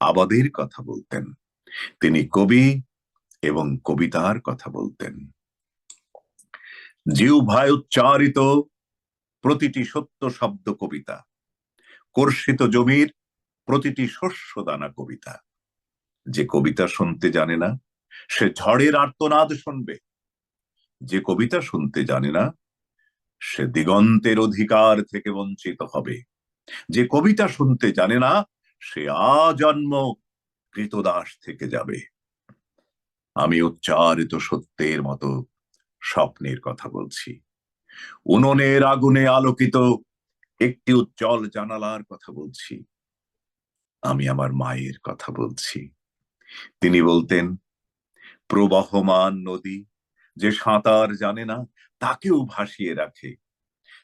আবাদের কথা বলতেন। তিনি কবি এবং কবিতার কথা বলতেন। জিউভায় উচ্চারিত প্রতিটি সত্য শব্দ কবিতা, কর্ষিত জমির প্রতিটি শস্য দানা কবিতা। যে কবিতা শুনতে জানে না, সে ঝড়ের আর্তনাদ শুনবে। যে কবিতা শুনতে জানে না, সে দিগন্তের অধিকার থেকে বঞ্চিত হবে। যে কবিতা শুনতে জানে না সে আজন্ম কৃতদাস থেকে যাবে। আমি উচ্চারিত সত্যের মতো স্বপ্নের কথা বলছি। উননের আগুনে আলোকিত একটি উজ্জ্বল জানালার কথা বলছি। আমি আমার মায়ের কথা বলছি। তিনি বলতেন, প্রবাহমান নদী যে সাঁতার জানে না, তাকেও ভাসিয়ে রাখে।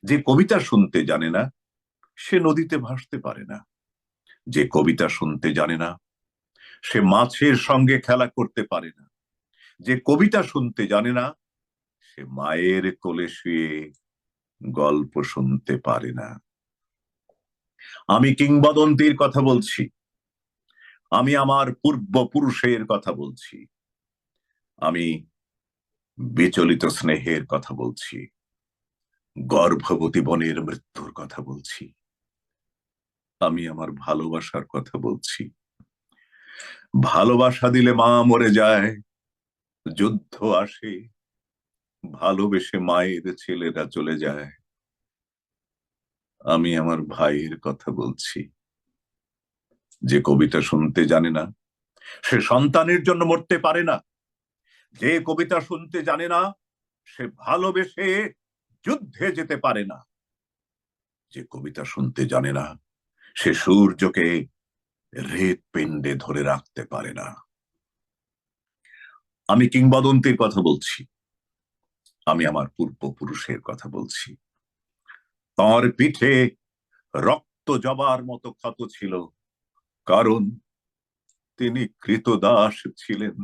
যে কবিতা শুনতে জানে না, সে নদীতে ভাসতে পারে না। যে কবিতা শুনতে জানে না, সে মাছের সঙ্গে খেলা করতে পারে না। যে কবিতা শুনতে জানে না, সে মায়ের কোলে শুয়ে গল্প শুনতে পারে না। আমি কিংবদন্তির কথা বলছি। আমি আমার পূর্বপুরুষের কথা বলছি। আমি বিচলিত স্নেহের কথা বলছি। গর্ভবতী বনের মৃত্যুর কথা বলছি। আমি আমার ভালোবাসার কথা বলছি। ভালোবাসা দিলে মা মরে যায়, যুদ্ধ আসে, ভালোবেসে মায়ের ছেলেরা চলে যায়। আমি আমার ভাইয়ের কথা বলছি। যে কবিতা শুনতে জানে না, সে সন্তানের জন্য মরতে পারে না। যে কবিতা শুনতে জানে না, সে ভালোবেসে যুদ্ধে যেতে পারে না। যে কবিতা শুনতে জানে না সে সূর্যকে রেত পিণ্ডে ধরে রাখতে পারে না। আমি কিংবদন্তির কথা বলছি। আমি আমার পূর্বপুরুষের কথা বলছি। তার পিঠে রক্ত জবার মতো ক্ষত ছিল, কারণ তিনি কৃতদাস ছিলেন।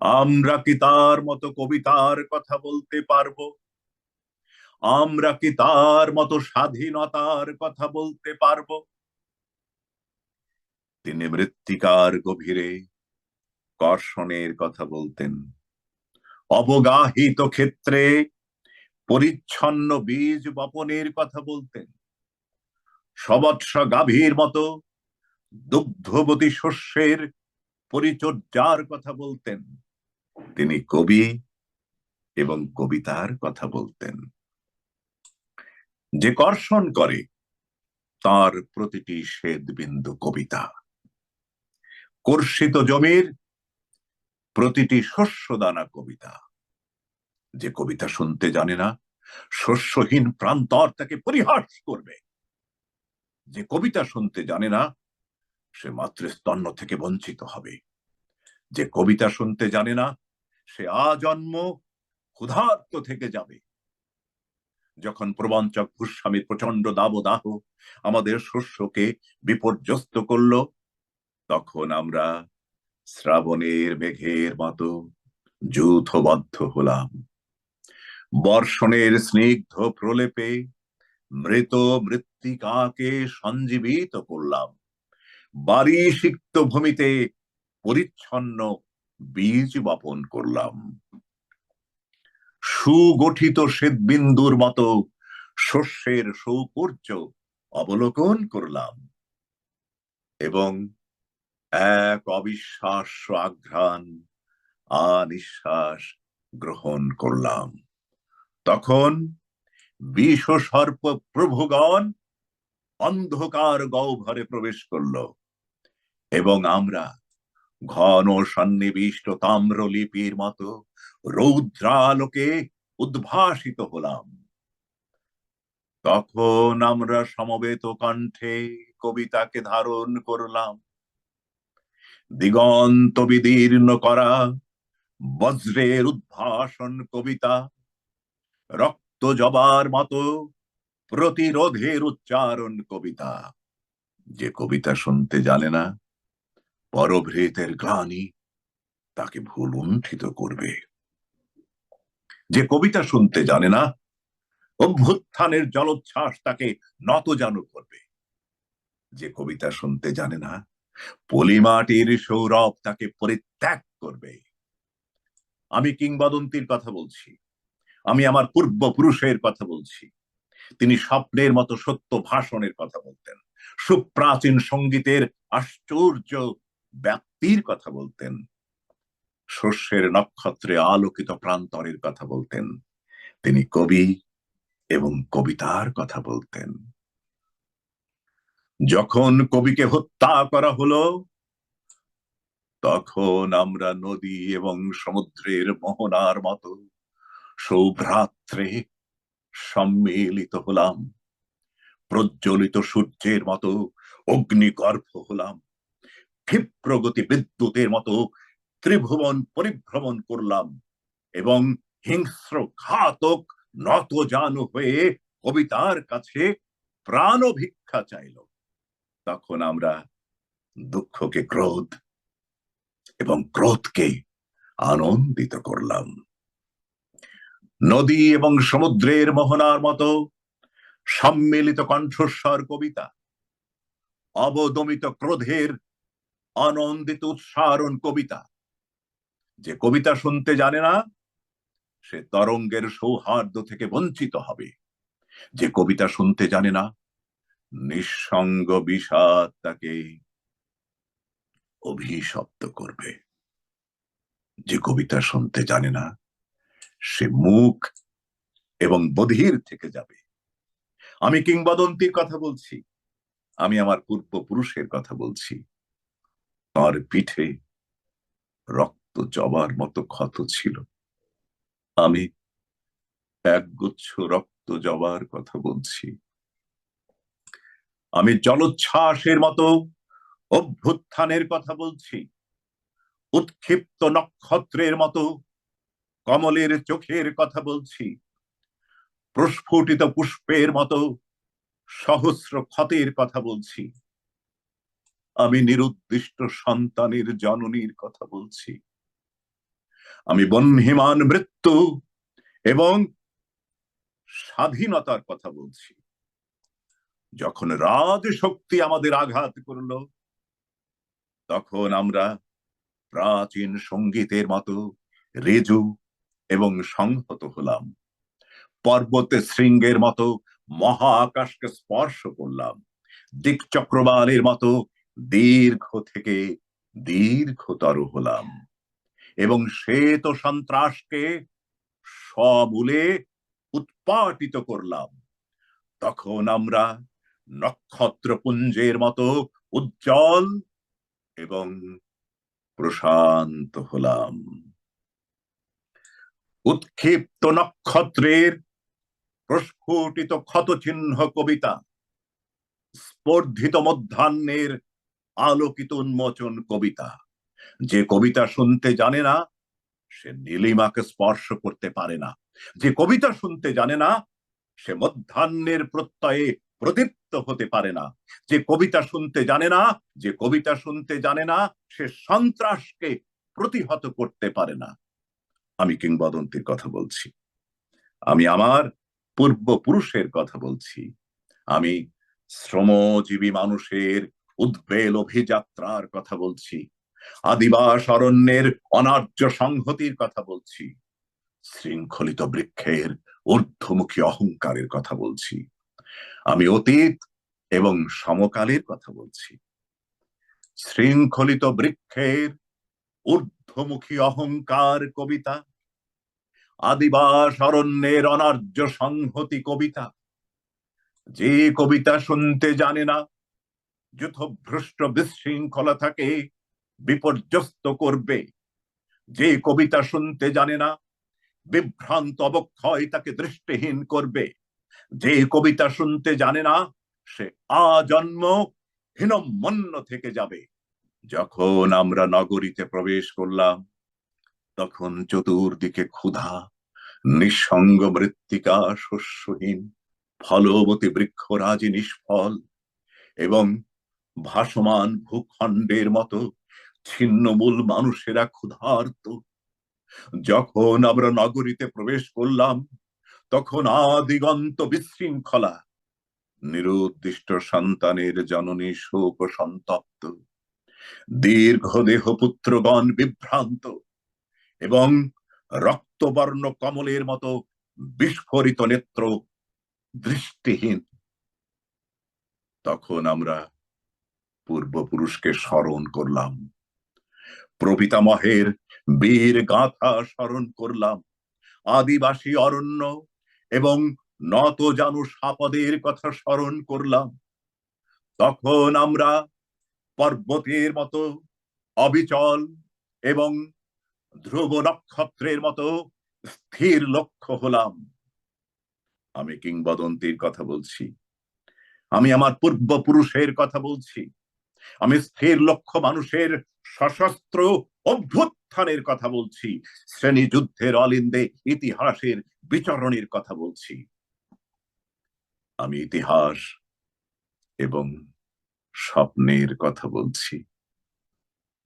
আমরা কি তার মতো কবিতার কথা বলতে পারব? আমরা কি তার মতো স্বাধীনতার কথা বলতে পারব? তিনি মৃত্তিকার গভীরে কর্ষণের কথা বলতেন। অবগাহিত ক্ষেত্রে পরিচ্ছন্ন বীজ বপনের কথা বলতেন। সবৎস গাভীর মতো দুগ্ধবতী শস্যের পরিচর্যার কথা বলতেন। তিনি কবি এবং কবিতার কথা বলতেন। যে কর্ষণ করে, তার প্রতিটি শ্বেদ বিন্দু কবিতা। কর্ষিত জমির প্রতিটি শস্যদানা কবিতা। যে কবিতা শুনতে জানে না, শস্যহীন প্রান্তর তাকে পরিহাস করবে। যে কবিতা শুনতে জানে না, সে মাতৃস্তন্য থেকে বঞ্চিত হবে। যে কবিতা শুনতে জানে না, সে আজন্ম ক্ষুধার্ত থেকে যাবে। যখন প্রবঞ্চক ভূস্বামীর প্রচণ্ড দাবদাহ আমাদের শস্যকে বিপর্যস্ত করল, তখন আমরা শ্রাবণের মেঘের মতো যূথবদ্ধ হলাম। বর্ষণের স্নিগ্ধ প্রলেপে মৃত মৃত্তিকাকে সঞ্জীবিত করলাম। বাড়ি সিক্ত ভূমিতে পরিচ্ছন্ন বীজ বপন করলাম। সুগঠিত শ্বেতবিন্দুর মতো শস্যের সৌকর্য অবলোকন করলাম এবং এক অবিশ্বাস্য আঘ্রাণ আনিশ্বাস গ্রহণ করলাম। তখন বিষ সর্প প্রভুগণ অন্ধকার গহ্বরে প্রবেশ করল এবং আমরা ঘন সন্নিবিষ্ট তাম্রলিপির মতো রৌদ্রালোকে উদ্ভাসিত হলাম। তখন আমরা সমবেত কণ্ঠে কবিতাকে ধারণ করলাম। দিগন্ত বিদীর্ণ করা বজ্রের উদ্ভাসন কবিতা, রক্ত জবার মতো প্রতিরোধের উচ্চারণ কবিতা। যে কবিতা শুনতে জানে না, পরভৃতের গ্লানি তাকে ভুল করবে। যে কবিতা শুনতে জানে না, অভ্যুত্থানের জলোচ্ছ্বাস তাকে নত নতজানু করবে। যে কবিতা শুনতে জানে না, পলিমাটির সৌরভ তাকে পরিত্যাগ করবে। আমি কিংবদন্তির কথা বলছি, আমি আমার পূর্বপুরুষের কথা বলছি। তিনি স্বপ্নের মতো সত্য ভাষণের কথা বলতেন, সুপ্রাচীন সঙ্গীতের আশ্চর্য ব্যাপ্তির কথা বলতেন। শস্যের নক্ষত্রে আলোকিত প্রান্তরের কথা বলতেন। তিনি কবি এবং কবিতার কথা বলতেন। যখন কবিকে হত্যা করা হলো, তখন আমরা নদী এবং সমুদ্রের মোহনার মতো সৌভ্রাত্রে সম্মিলিত হলাম। প্রজ্বলিত সূর্যের মতো অগ্নিগর্ভ হলাম। ক্ষিপ্রগতি বিদ্যুতের মতো ত্রিভুবন পরিভ্রমণ করলাম এবং হিংস্র ঘাতক নত জানু হয়ে কবিতার কাছে প্রাণ ভিক্ষা চাইল। তখন আমরা দুঃখকে ক্রোধ এবং ক্রোধকে আনন্দিত করলাম। নদী এবং সমুদ্রের মোহনার মতো সম্মিলিত কণ্ঠস্বর কবিতা, অবদমিত ক্রোধের আনন্দিত উৎসারণ কবিতা যে কবিতা শুনতে জানে না, সে তরঙ্গের সৌহার্দ্য থেকে বঞ্চিত হবে। যে কবিতা শুনতে জানে না, নিঃসঙ্গ বিষাদ তাকে অভিশপ্ত করবে। যে কবিতা শুনতে জানে না, সে মুখ এবং বধির থেকে যাবে। আমি কিংবদন্তির কথা বলছি, আমি আমার পূর্বপুরুষের কথা বলছি। তার পিঠে রক্ত জবার মতো ক্ষত ছিল। আমি একগুচ্ছ রক্ত জবার কথা বলছি। আমি জলোচ্ছ্বাসের মতো অভ্যুত্থানের কথা বলছি। উৎক্ষিপ্ত নক্ষত্রের মতো কমলের চোখের কথা বলছি। প্রস্ফুটিত পুষ্পের মতো সহস্র ক্ষতের কথা বলছি। আমি নিরুদ্দিষ্ট সন্তানের জননীর কথা বলছি। আমি বহ্নিমান মৃত্যু এবং স্বাধীনতার কথা বলছি। যখন রাজ শক্তি আমাদের আঘাত করল, তখন আমরা প্রাচীন সঙ্গীতের মতো রেজু এবং সংহত হলাম। পর্বতে শৃঙ্গের মতো মহা আকাশকে স্পর্শ করলাম। দিক চক্রবালের মতো দীর্ঘ থেকে দীর্ঘতর হলাম। এবং শ্বেত সন্ত্রাসকে সমূলে উৎপাটিত করলাম। তখন আমরা নক্ষত্রপুঞ্জের মতো উজ্জ্বল এবং প্রশান্ত হলাম। উৎক্ষিপ্ত নক্ষত্রের প্রস্ফুটিত ক্ষতচিহ্ন কবিতা, স্পর্ধিত মধ্যাহ্নের আলোকিত উন্মোচন কবিতা। যে কবিতা শুনতে জানে না, সে নীলিমাকে স্পর্শ করতে পারে না। যে কবিতা শুনতে জানে না, সে মধ্যাহ্নের প্রত্যয়ে প্রদীপ্ত হতে পারে না। যে কবিতা শুনতে জানে না, যে কবিতা শুনতে জানে না, সে সন্ত্রাসকে প্রতিহত করতে পারে না। আমি কিংবদন্তির কথা বলছি। আমি আমার পূর্বপুরুষের কথা বলছি। আমি শ্রমজীবী মানুষের উদ্বেল অভিযাত্রার কথা বলছি। আদিবাস অরণ্যের অনার্য সংহতির কথা বলছি। শৃঙ্খলিত বৃক্ষের ঊর্ধ্বমুখী অহংকারের কথা বলছি। আমি অতীত এবং সমকালের কথা বলছি। শৃঙ্খলিত বৃক্ষের ঊর্ধ্বমুখী অহংকার কবিতা। আদিবাস অরণ্যের অনার্য সংহতি কবিতা। যে কবিতা শুনতে জানে না, যুথভ্রষ্ট বিশৃঙ্খলা থাকে বিপর্যস্ত করবে। যে কবিতা শুনতে জানে না, বিভ্রান্ত অবক্ষয় তাকে দৃষ্টিহীন করবে। যে কবিতা শুনতে জানে না, সে আজন্ম হীনমন্য থেকে যাবে। যখন আমরা নগরীতে প্রবেশ করলাম, তখন চতুর্দিকে ক্ষুধা, নিঃসঙ্গ মৃত্তিকা শস্যহীন, ফলবতী বৃক্ষরাজি নিষ্ফল এবং ভাসমান ভূখণ্ডের মতো ছিন্নমূল মানুষেরা ক্ষুধার্ত। যখন আমরা নগরীতে প্রবেশ করলাম, তখন আদিগন্ত বিশৃঙ্খলা, নিরুদ্দিষ্ট সন্তানের জননী শোক সন্তপ্ত, দীর্ঘদেহ পুত্রগণ বিভ্রান্ত এবং রক্তবর্ণ কমলের মতো বিস্ফোরিত নেত্র দৃষ্টিহীন। তখন আমরা পূর্বপুরুষকে স্মরণ করলাম। প্রপিতামহের বীর গাথা স্মরণ করলাম। আদিবাসী অরণ্য এবং নত জানু সাপদের কথা স্মরণ করলাম। তখন আমরা পর্বতের মতো অবিচল এবং ধ্রুব নক্ষত্রের মতো স্থির লক্ষ্য হলাম। আমি কিংবদন্তির কথা বলছি। আমি আমার পূর্বপুরুষের কথা বলছি। আমি স্থির লক্ষ্য মানুষের সশস্ত্র অভ্যুত্থানের কথা বলছি শ্রেণি যুদ্ধের অলিন্দে ইতিহাসের বিচরণের কথা বলছি। আমি ইতিহাস এবং স্বপ্নের কথা বলছি।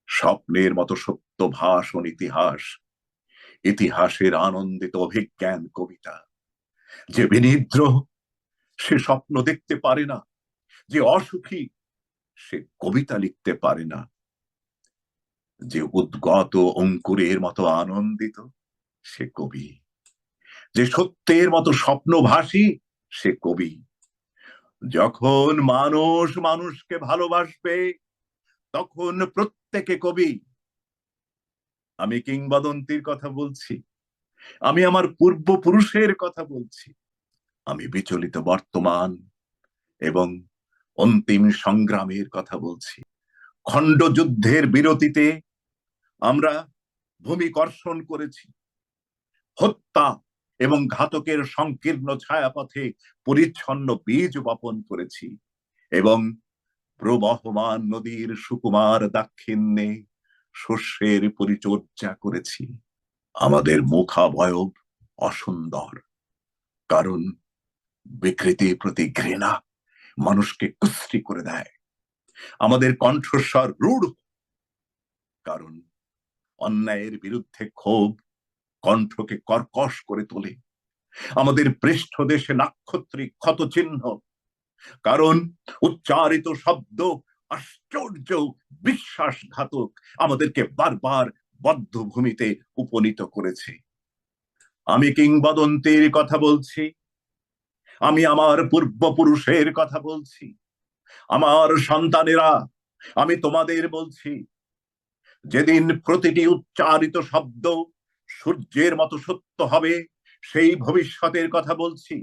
স্বপ্নের মতো সত্য ভাষণ ইতিহাস, ইতিহাসের আনন্দিত অভিজ্ঞান কবিতা। যে বিনিদ্র সে স্বপ্ন দেখতে পারে না, যে অসুখী সে কবিতা লিখতে পারে না। যে উদ্গত অঙ্কুরের মতো আনন্দিত, সে কবি। যে সত্যের মতো স্বপ্নভাসী, সে কবি। যখন মানুষ মানুষকে ভালোবাসবে, তখন প্রত্যেকে কবি। আমি কিংবদন্তির কথা বলছি। আমি আমার পূর্বপুরুষের কথা বলছি। আমি বিচলিত বর্তমান এবং অন্তিম সংগ্রামের কথা বলছি। খণ্ডযুদ্ধের বিরতিতে আমরা ভূমিকর্ষণ করেছি। হত্যা এবং ঘাতকের সংকীর্ণ ছায়াপথে পরিচ্ছন্ন বীজ বপন করেছি এবং প্রবহমান নদীর সুকুমার দাক্ষিণ্যে শস্যের পরিচর্যা করেছি। আমাদের মুখাবয়ব অসুন্দর, কারণ বিকৃতির প্রতি ঘৃণা। মানুষকে কুস্তি করে দেয়। আমাদের কণ্ঠস্বর রূঢ়। কারণ অন্যায়ের বিরুদ্ধে ক্ষোভ কণ্ঠকে কর্কশ করে তোলে। আমাদের পৃষ্ঠ দেশে নাক্ষত্রিক ক্ষত চিহ্ন কারণ উচ্চারিত শব্দ আশ্চর্য বিশ্বাসঘাতক আমাদেরকে বারবার বদ্ধভূমিতে উপনীত করেছে। আমি কিংবদন্তির কথা বলছি। আমি আমার পূর্বপুরুষের কথা বলছি। আমার সন্তানেরা, আমি তোমাদের বলছি, যেদিন প্রতিটি উচ্চারিত শব্দ সূর্যের মতো সত্য হবে, সেই ভবিষ্যতের কথা বলছি।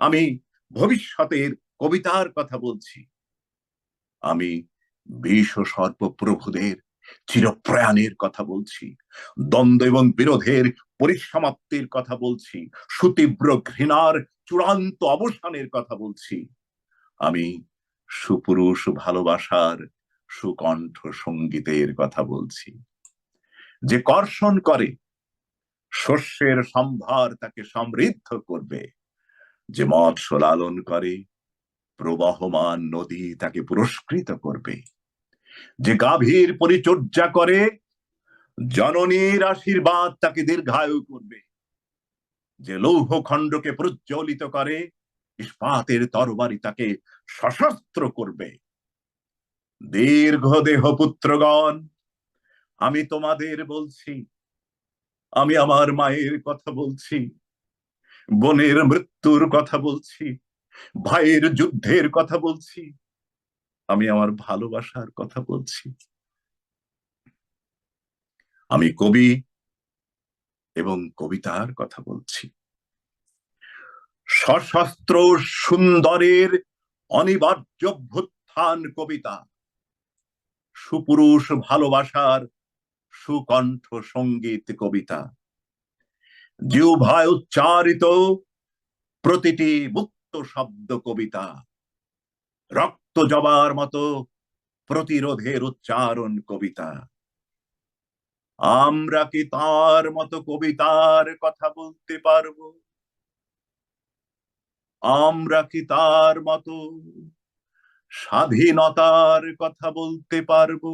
আমি ভবিষ্যতের কবিতার কথা বলছি। আমি বিশ্ব সর্বপ্রভুদের চিরপ্রয়াণের কথা বলছি। দ্বন্দ্ব এবং বিরোধের পরিসমাপ্তির কথা বলছি। সুতীব্র ঘৃণার চূড়ান্ত অবসানের কথা বলছি। আমি সুপুরুষ ভালোবাসার সুকণ্ঠ সঙ্গীতের কথা বলছি। যে কর্ষণ করে, শস্যের সম্ভার তাকে সমৃদ্ধ করবে। যে মৎস্য লালন করে, প্রবাহমান নদী তাকে পুরস্কৃত করবে। যে গাভীর পরিচর্যা করে, জননীর আশীর্বাদ তাকে দীর্ঘায়ু করবে। যে লৌহ খণ্ডকে প্রজ্বলিত করে, ইস্পাতের তরবারি তাকে সশস্ত্র করবে। দীর্ঘ দেহ পুত্রগণ, আমি তোমাদের বলছি, আমি আমার মায়ের কথা বলছি, বোনের মৃত্যুর কথা বলছি, ভাইয়ের যুদ্ধের কথা বলছি, আমি আমার ভালোবাসার কথা বলছি। আমি কবি এবং কবিতার কথা বলছি। সশস্ত্র সুন্দরের অনিবার্য ভ্যুত্থান কবিতা। সুপুরুষ ভালোবাসার সুকণ্ঠ সংগীত কবিতা। জিহ্বায় উচ্চারিত প্রতিটি মুক্ত শব্দ কবিতা। রক্ত জবার মতো প্রতিরোধের উচ্চারণ কবিতা। আমরা কি তার মতো কবিতার কথা বলতে পারব? আমরা কি তার মতো স্বাধীনতার কথা বলতে পারব?